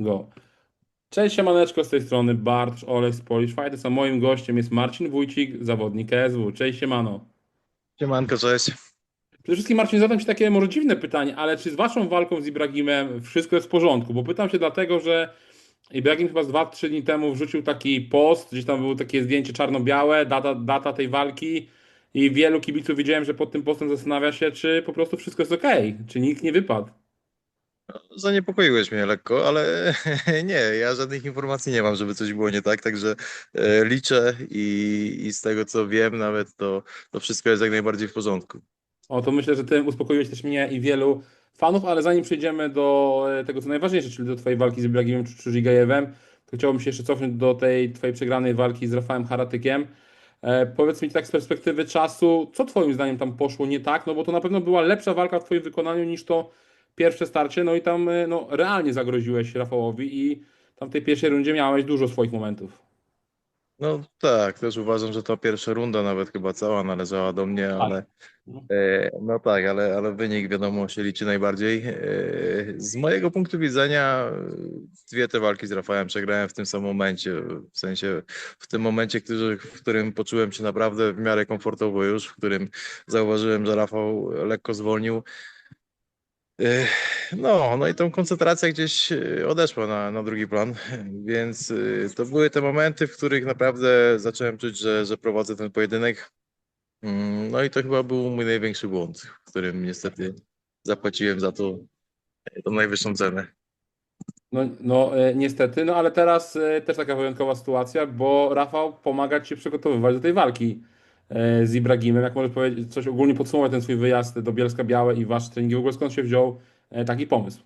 Go. Cześć, siemaneczko z tej strony, Bartosz Olek z Polish Fighters, a moim gościem jest Marcin Wójcik, zawodnik KSW. Cześć, siemano. Siemanko, cześć. Przede wszystkim, Marcin, zadam Ci takie może dziwne pytanie, ale czy z Waszą walką z Ibrahimem wszystko jest w porządku? Bo pytam się dlatego, że Ibrahim chyba z 2-3 dni temu wrzucił taki post, gdzieś tam było takie zdjęcie czarno-białe, data, data tej walki i wielu kibiców widziałem, że pod tym postem zastanawia się, czy po prostu wszystko jest ok, czy nikt nie wypadł. Zaniepokoiłeś mnie lekko, ale nie, ja żadnych informacji nie mam, żeby coś było nie tak, także e, liczę i, i z tego co wiem nawet to, to wszystko jest jak najbardziej w porządku. O, to myślę, że tym uspokoiłeś też mnie i wielu fanów, ale zanim przejdziemy do e, tego, co najważniejsze, czyli do Twojej walki z Ibrahimem Czujigajewem, to chciałbym się jeszcze cofnąć do tej Twojej przegranej walki z Rafałem Haratykiem. E, powiedz mi tak z perspektywy czasu, co Twoim zdaniem tam poszło nie tak? No bo to na pewno była lepsza walka w Twoim wykonaniu niż to pierwsze starcie, no i tam e, no, realnie zagroziłeś Rafałowi i tam w tej pierwszej rundzie miałeś dużo swoich momentów. No tak, też uważam, że ta pierwsza runda nawet chyba cała należała do mnie, ale e, no tak, ale, ale wynik wiadomo się liczy najbardziej. E, z mojego punktu widzenia dwie te walki z Rafałem przegrałem w tym samym momencie, w sensie w tym momencie, w którym poczułem się naprawdę w miarę komfortowo już, w którym zauważyłem, że Rafał lekko zwolnił. No, no i tą koncentracja gdzieś e, odeszła na, na drugi plan, więc e, to były te momenty, w których naprawdę zacząłem czuć, że, że prowadzę ten pojedynek. Mm, No i to chyba był mój największy błąd, w którym niestety zapłaciłem za to e, tą najwyższą cenę. No, no niestety, no ale teraz też taka wyjątkowa sytuacja, bo Rafał pomaga Ci przygotowywać do tej walki z Ibrahimem. Jak możesz powiedzieć, coś ogólnie podsumować ten swój wyjazd do Bielska Białe i Wasz trening, w ogóle skąd się wziął e, taki pomysł?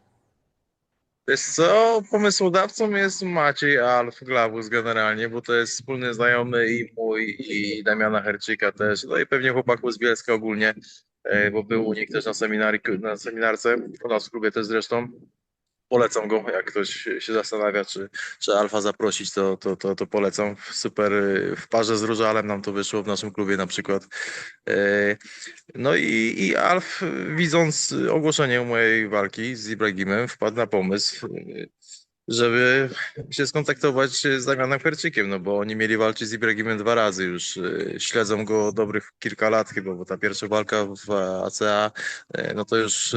Wiesz co, pomysłodawcą jest Maciej Alf Glawus generalnie, bo to jest wspólny znajomy i mój, i Damiana Herczyka też, no i pewnie chłopaków z Bielska ogólnie, e, bo był u nich też na, seminari, na seminarce, u nas w klubie też zresztą. Polecam go, jak ktoś się zastanawia, czy, czy Alfa zaprosić, to, to, to, to polecam. Super, w parze z Różalem nam to wyszło w naszym klubie na przykład. E, No i, i Alf, widząc ogłoszenie mojej walki z Ibrahimem, wpadł na pomysł, żeby się skontaktować z Damianem Herczykiem, no bo oni mieli walczyć z Ibrahimem dwa razy już. y, Śledzą go dobrych kilka lat chyba, bo ta pierwsza walka w ACA, y, no to już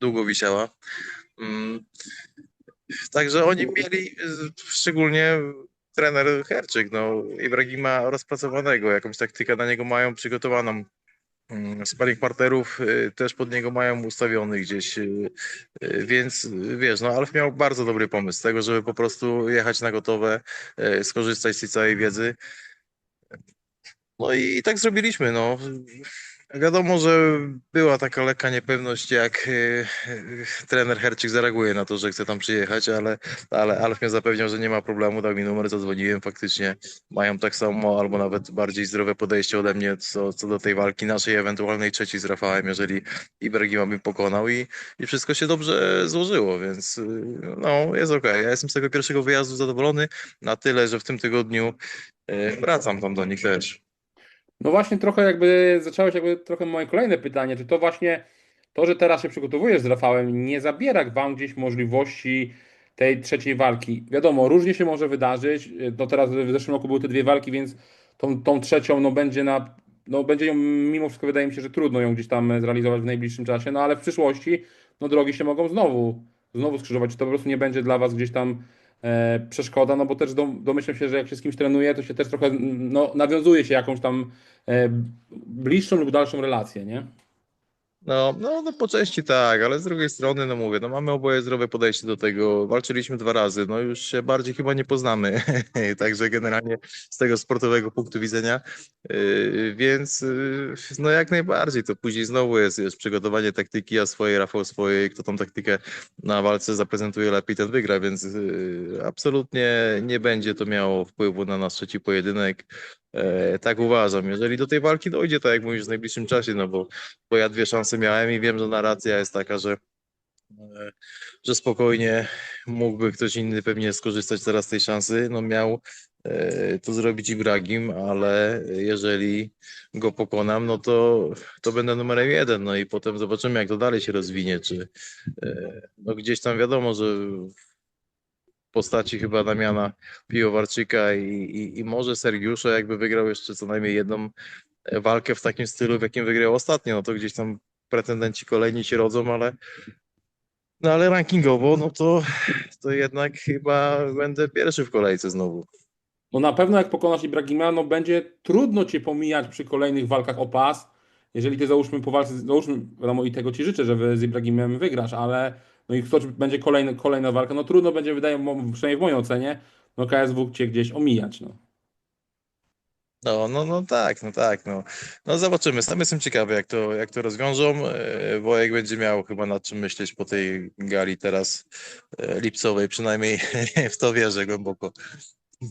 długo wisiała. Mm. Także oni mieli, y, szczególnie trener Herczyk, no, Ibrahima rozpracowanego, jakąś taktykę na niego mają przygotowaną. Mm, Sparring partnerów y, też pod niego mają ustawiony gdzieś, y, więc wiesz, no Alf miał bardzo dobry pomysł tego, żeby po prostu jechać na gotowe, skorzystać z tej całej wiedzy. No i, i tak zrobiliśmy, no. Wiadomo, że była taka lekka niepewność, jak y, y, trener Herczyk zareaguje na to, że chce tam przyjechać, ale, ale Alf mnie zapewniał, że nie ma problemu, dał mi numer, zadzwoniłem, faktycznie mają tak samo albo nawet bardziej zdrowe podejście ode mnie co, co do tej walki naszej ewentualnej trzeciej z Rafałem, jeżeli Ibrahima bym pokonał i, i wszystko się dobrze złożyło, więc y, no jest okej. Ja jestem z tego pierwszego wyjazdu zadowolony na tyle, że w tym tygodniu wracam tam do nich też. No właśnie trochę jakby zacząłeś jakby trochę moje kolejne pytanie, czy to właśnie to, że teraz się przygotowujesz z Rafałem nie zabiera wam gdzieś możliwości tej trzeciej walki? Wiadomo, różnie się może wydarzyć, no teraz w zeszłym roku były te dwie walki, więc tą, tą trzecią no będzie na, no będzie ją mimo wszystko wydaje mi się, że trudno ją gdzieś tam zrealizować w najbliższym czasie, no ale w przyszłości no drogi się mogą znowu, znowu skrzyżować, czy to po prostu nie będzie dla was gdzieś tam przeszkoda, no bo też dom, domyślam się, że jak się z kimś trenuje, to się też trochę no, nawiązuje się jakąś tam e, bliższą lub dalszą relację, nie? No, no, no po części tak, ale z drugiej strony, no mówię, no mamy oboje zdrowe podejście do tego. Walczyliśmy dwa razy, no już się bardziej chyba nie poznamy. Także generalnie z tego sportowego punktu widzenia. Yy, więc yy, no jak najbardziej, to później znowu jest, jest przygotowanie taktyki, ja swojej, Rafał swojej, kto tą taktykę na walce zaprezentuje lepiej, ten wygra, więc yy, absolutnie nie będzie to miało wpływu na nasz trzeci pojedynek. E, tak uważam. Jeżeli do tej walki dojdzie, tak jak mówisz, w najbliższym czasie, no bo, bo ja dwie szanse miałem i wiem, że narracja jest taka, że, e, że spokojnie mógłby ktoś inny pewnie skorzystać teraz z tej szansy. No miał e, to zrobić Ibrahim, ale jeżeli go pokonam, no to, to będę numerem jeden. No i potem zobaczymy, jak to dalej się rozwinie. Czy no gdzieś tam wiadomo, że postaci chyba Damiana Piwowarczyka i, i, i może Sergiusza, jakby wygrał jeszcze co najmniej jedną e, walkę w takim stylu, w jakim wygrał ostatnio, no to gdzieś tam pretendenci kolejni się rodzą, ale no ale rankingowo, no to, to jednak chyba będę pierwszy w kolejce znowu. No na pewno jak pokonasz Ibrahima, no będzie trudno cię pomijać przy kolejnych walkach o pas. Jeżeli ty załóżmy po walce, załóżmy, wiadomo i tego ci życzę, że wy z Ibrahimem wygrasz, ale no i kto będzie kolejny, kolejna walka, no trudno będzie, wydaje przynajmniej w mojej ocenie, no KSW cię gdzieś omijać, no. No, no, no tak, no tak, no. No zobaczymy. Sam jestem ciekawy, jak to, jak to rozwiążą. E, Wojek będzie miał chyba nad czym myśleć po tej gali teraz e, lipcowej, przynajmniej w to wierzę głęboko.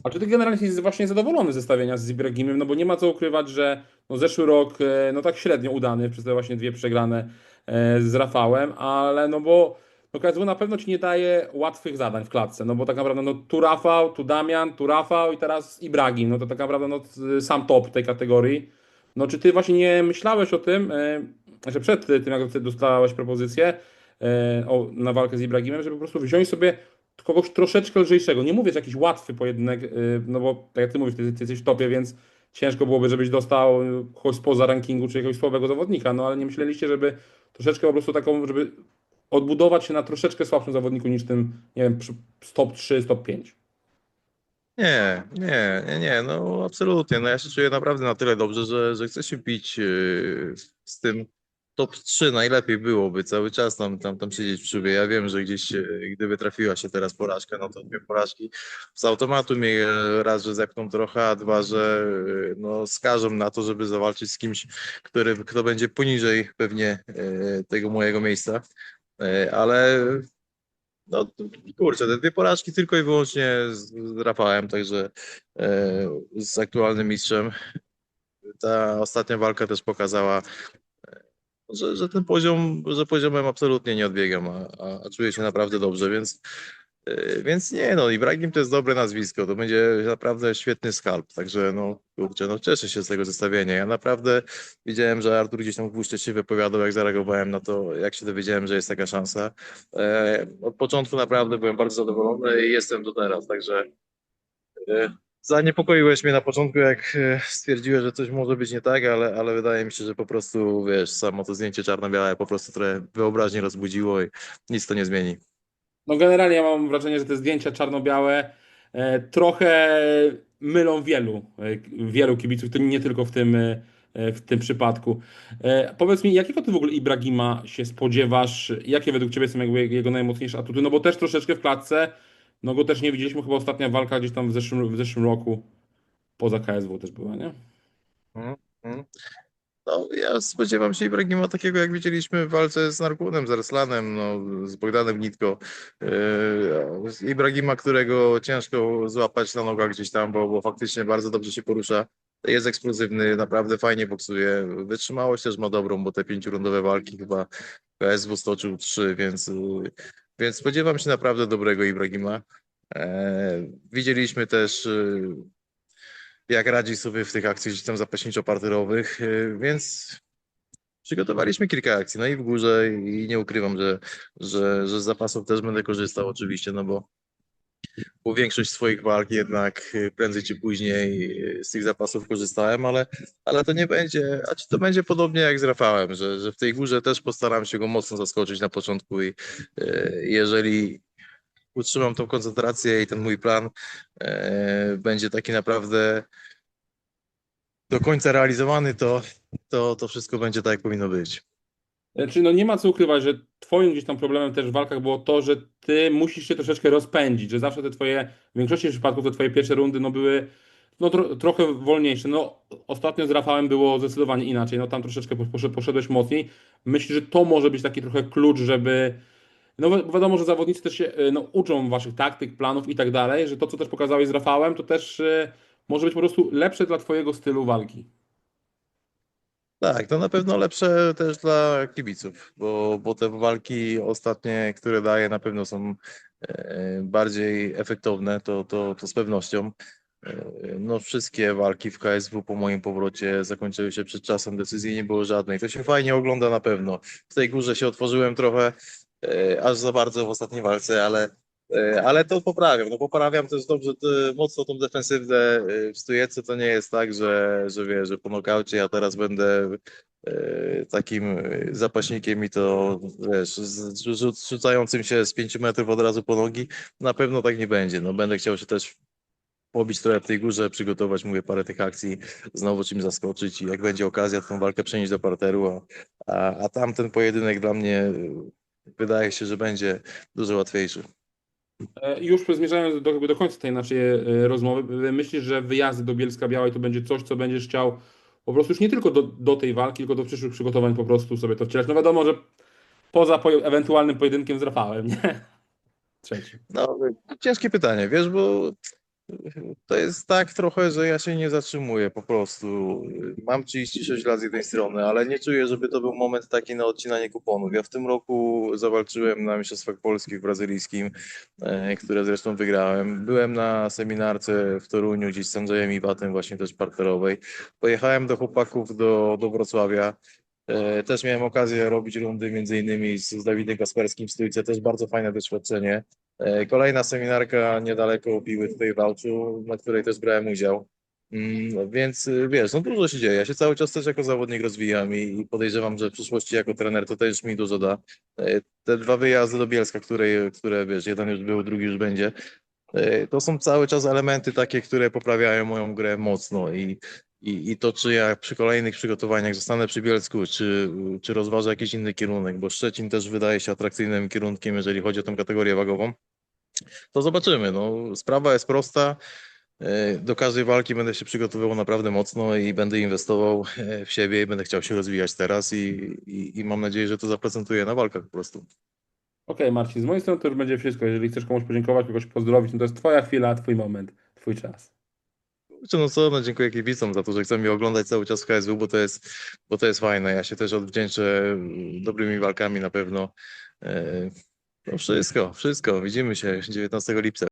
A czy ty generalnie jesteś właśnie zadowolony ze stawienia z Ibrahimem? No bo nie ma co ukrywać, że no zeszły rok e, no tak średnio udany przez te właśnie dwie przegrane z Rafałem, ale no bo no KSW na pewno ci nie daje łatwych zadań w klatce, no bo tak naprawdę no tu Rafał, tu Damian, tu Rafał i teraz Ibrahim, no to tak naprawdę no sam top tej kategorii. No czy ty właśnie nie myślałeś o tym, e, że przed tym jak dostałeś propozycję e, o, na walkę z Ibrahimem, żeby po prostu wziąć sobie kogoś troszeczkę lżejszego. Nie mówię, że jakiś łatwy pojedynek, y, no bo tak jak ty mówisz, ty, ty jesteś w topie, więc ciężko byłoby, żebyś dostał kogoś spoza rankingu, czy jakiegoś słabego zawodnika, no ale nie myśleliście, żeby troszeczkę po prostu taką, żeby odbudować się na troszeczkę słabszym zawodniku niż tym, nie wiem, przy- top 3, z top 5. Nie, nie, nie, nie, no absolutnie. No ja się czuję naprawdę na tyle dobrze, że, że chcę się bić yy, z tym top 3 najlepiej byłoby cały czas tam, tam, tam siedzieć w szubie. Ja wiem, że gdzieś e, gdyby trafiła się teraz porażka, no to dwie porażki z automatu mnie e, raz, że zepną trochę, a dwa, że no skażą na to, żeby zawalczyć z kimś, który, kto będzie poniżej pewnie tego mojego miejsca. E, Ale no kurczę, te dwie porażki tylko i wyłącznie z, Rafałem, także e, z aktualnym mistrzem. Ta ostatnia walka też pokazała, e, że, że ten poziom, że poziomem absolutnie nie odbiegam, a, a, czuję się naprawdę dobrze, więc, więc nie no, Ibrahim to jest dobre nazwisko, to będzie naprawdę świetny skalp, także no kurczę, no cieszę się z tego zestawienia. Ja naprawdę widziałem, że Artur gdzieś tam w się wypowiadał, jak zareagowałem na to, jak się dowiedziałem, że jest taka szansa. E, Od początku naprawdę byłem bardzo zadowolony i jestem do teraz, także e, zaniepokoiłeś mnie na początku, jak e, stwierdziłeś, że coś może być nie tak, ale, ale wydaje mi się, że po prostu, wiesz, samo to zdjęcie czarno-białe po prostu trochę wyobraźnię rozbudziło i nic to nie zmieni. No generalnie ja mam wrażenie, że te zdjęcia czarno-białe e, trochę mylą wielu, e, wielu kibiców, to nie tylko w tym, e, w tym przypadku. Powiedz mi, jakiego ty w ogóle Ibrahima się spodziewasz? Jakie według ciebie są jego najmocniejsze atuty? No bo też troszeczkę w klatce, no go też nie widzieliśmy, chyba ostatnia walka gdzieś tam w zeszłym, w zeszłym roku, poza KSW też była, nie? Mhm, mhm. No, ja spodziewam się Ibrahima takiego, jak widzieliśmy w walce z Narkunem, z Arslanem, no, z Bogdanem Nitko. Yy, Ibrahima, którego ciężko złapać na nogach gdzieś tam, bo, bo faktycznie bardzo dobrze się porusza. Jest eksplozywny, naprawdę fajnie boksuje. Wytrzymałość też ma dobrą, bo te pięciorundowe walki chyba PSW stoczył trzy, więc, yy, więc spodziewam się naprawdę dobrego Ibrahima. E, widzieliśmy też yy, jak radzi sobie w tych akcjach tam zapaśniczo-parterowych, yy, więc przygotowaliśmy kilka akcji, no i w górze i nie ukrywam, że, że, że z zapasów też będę korzystał oczywiście, no bo, bo większość swoich walk jednak yy, prędzej czy później yy, z tych zapasów korzystałem, ale, ale to nie będzie, a czy to będzie podobnie jak z Rafałem, że, że w tej górze też postaram się go mocno zaskoczyć na początku i jeżeli utrzymam tą koncentrację i ten mój plan e, będzie taki naprawdę do końca realizowany, to, to, to wszystko będzie tak, jak powinno być. Znaczy, no nie ma co ukrywać, że twoim gdzieś tam problemem też w walkach było to, że ty musisz się troszeczkę rozpędzić, że zawsze te twoje, w większości przypadków te twoje pierwsze rundy no były no, tro, trochę wolniejsze. No ostatnio z Rafałem było zdecydowanie inaczej, no tam troszeczkę posz- poszedłeś mocniej. Myślę, że to może być taki trochę klucz, żeby no wi- wiadomo, że zawodnicy też się y, no, uczą waszych taktyk, planów i tak dalej, że to, co też pokazałeś z Rafałem, to też y, może być po prostu lepsze dla twojego stylu walki. Tak, to na pewno lepsze też dla kibiców, bo, bo te walki ostatnie, które daje, na pewno są e, bardziej efektowne, to, to, to z pewnością. E, No, wszystkie walki w KSW po moim powrocie zakończyły się przed czasem, decyzji nie było żadnej. To się fajnie ogląda na pewno. W tej górze się otworzyłem trochę, e, aż za bardzo w ostatniej walce, ale, E, Ale to poprawiam. No poprawiam też dobrze te, mocno tą defensywę e, w stójece. To nie jest tak, że, że wiesz, że po nokaucie ja teraz będę e, takim e, zapaśnikiem i to wiesz, rzucającym się z 5 metrów od razu po nogi. Na pewno tak nie będzie. No będę chciał się też pobić trochę w tej górze, przygotować, mówię, parę tych akcji, znowu czym zaskoczyć i jak będzie okazja, tą walkę przenieść do parteru, a, a, a tamten pojedynek dla mnie e, wydaje się, że będzie dużo łatwiejszy. E, Już zmierzając do, do końca tej naszej e, rozmowy, e, myślisz, że wyjazdy do Bielska Białej to będzie coś, co będziesz chciał po prostu już nie tylko do, do tej walki, tylko do przyszłych przygotowań po prostu sobie to wcielać. No wiadomo, że poza po, ewentualnym pojedynkiem z Rafałem, nie? Trzeci. No, ciężkie pytanie, wiesz, bo to jest tak trochę, że ja się nie zatrzymuję po prostu. Mam 36 lat z jednej strony, ale nie czuję, żeby to był moment taki na odcinanie kuponów. Ja w tym roku zawalczyłem na Mistrzostwach Polskich brazylijskim, e, które zresztą wygrałem. Byłem na seminarce w Toruniu gdzieś z Andrzejem Iwatem, właśnie też parterowej. Pojechałem do chłopaków do, do Wrocławia. E, Też miałem okazję robić rundy między innymi z, Dawidem Kasperskim w stójce, też bardzo fajne doświadczenie. E, Kolejna seminarka niedaleko Piły tutaj w Wałczu, na której też brałem udział. Mm, Więc y, wiesz, no dużo się dzieje. Ja się cały czas też jako zawodnik rozwijam i, i podejrzewam, że w przyszłości jako trener to też mi dużo da. E, Te dwa wyjazdy do Bielska, które, które wiesz, jeden już był, drugi już będzie, e, to są cały czas elementy takie, które poprawiają moją grę mocno i, i, i to, czy ja przy kolejnych przygotowaniach zostanę przy Bielsku, czy, czy rozważę jakiś inny kierunek, bo Szczecin też wydaje się atrakcyjnym kierunkiem, jeżeli chodzi o tę kategorię wagową, to zobaczymy. No, sprawa jest prosta. E, Do każdej walki będę się przygotowywał naprawdę mocno i będę inwestował e, w siebie i będę chciał się rozwijać teraz i, i, i mam nadzieję, że to zaprezentuję na walkach po prostu. Okej, Marcin, z mojej strony to już będzie wszystko. Jeżeli chcesz komuś podziękować, kogoś pozdrowić, no to jest twoja chwila, twój moment, twój czas. Kurczę, No co, no dziękuję kibicom za to, że chcą mnie oglądać cały czas w KSW, bo to jest, bo to jest fajne. Ja się też odwdzięczę mm, dobrymi walkami na pewno. E, No wszystko, wszystko. Widzimy się 19 lipca.